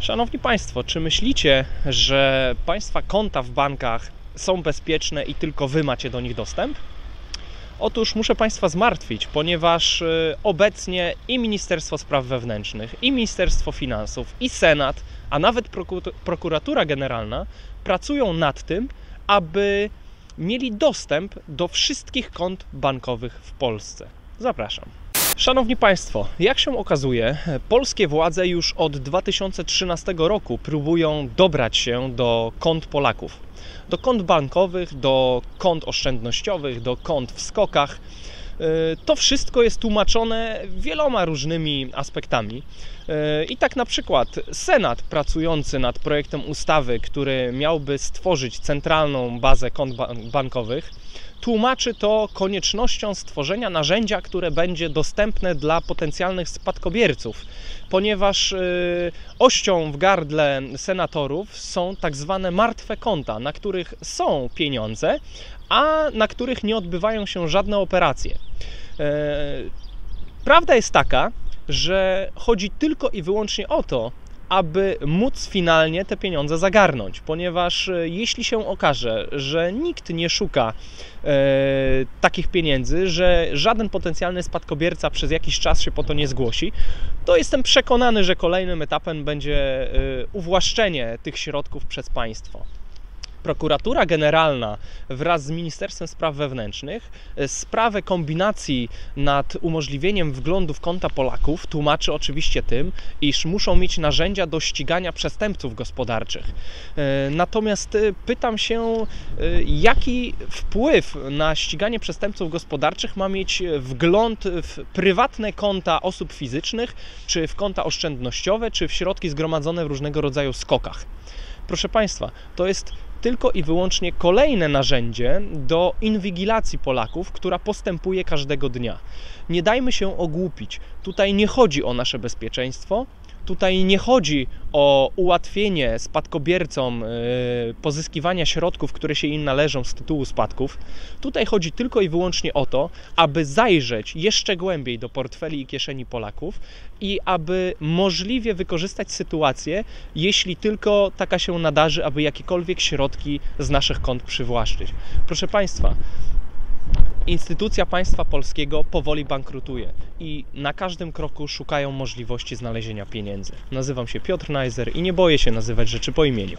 Szanowni Państwo, czy myślicie, że Państwa konta w bankach są bezpieczne i tylko Wy macie do nich dostęp? Otóż muszę Państwa zmartwić, ponieważ y, obecnie i Ministerstwo Spraw Wewnętrznych, i Ministerstwo Finansów, i Senat, a nawet Prokuratura Generalna pracują nad tym, aby mieli dostęp do wszystkich kont bankowych w Polsce. Zapraszam. Szanowni Państwo, jak się okazuje, polskie władze już od 2013 roku próbują dobrać się do kont Polaków. Do kont bankowych, do kont oszczędnościowych, do kont w skokach. E, to wszystko jest tłumaczone wieloma różnymi aspektami. I tak na przykład Senat pracujący nad projektem ustawy, który miałby stworzyć centralną bazę kont bankowych, tłumaczy to koniecznością stworzenia narzędzia, które będzie dostępne dla potencjalnych spadkobierców, ponieważ y, ością w gardle senatorów są tak zwane martwe konta, na których są pieniądze, a na których nie odbywają się żadne operacje. E, prawda jest taka, że chodzi tylko i wyłącznie o to, aby móc finalnie te pieniądze zagarnąć, ponieważ e, jeśli się okaże, że nikt nie szuka e, takich pieniędzy, że żaden potencjalny spadkobierca przez jakiś czas się po to nie zgłosi, to jestem przekonany, że kolejnym etapem będzie e, uwłaszczenie tych środków przez państwo. Prokuratura Generalna wraz z Ministerstwem Spraw Wewnętrznych e, sprawę kombinacji nad umożliwieniem wglądu w konta Polaków tłumaczy oczywiście tym, iż muszą mieć narzędzia do ścigania przestępców gospodarczych. E, natomiast e, pytam się, jaki wpływ na ściganie przestępców gospodarczych ma mieć wgląd w prywatne konta osób fizycznych, czy w konta oszczędnościowe, czy w środki zgromadzone w różnego rodzaju skokach. Proszę Państwa, to jest tylko i wyłącznie kolejne narzędzie do inwigilacji Polaków, która postępuje każdego dnia. Nie dajmy się ogłupić. Tutaj nie chodzi o nasze bezpieczeństwo, Tutaj nie chodzi o ułatwienie spadkobiercom e, pozyskiwania środków, które się im należą z tytułu spadków. Tutaj chodzi tylko i wyłącznie o to, aby zajrzeć jeszcze głębiej do portfeli i kieszeni Polaków i aby możliwie wykorzystać sytuację, jeśli tylko taka się nadarzy, aby jakiekolwiek środki z naszych kont przywłaszczyć. Proszę Państwa, instytucja państwa polskiego powoli bankrutuje i na każdym kroku szukają możliwości znalezienia pieniędzy. Nazywam się Piotr Najzer i nie boję się nazywać rzeczy po imieniu.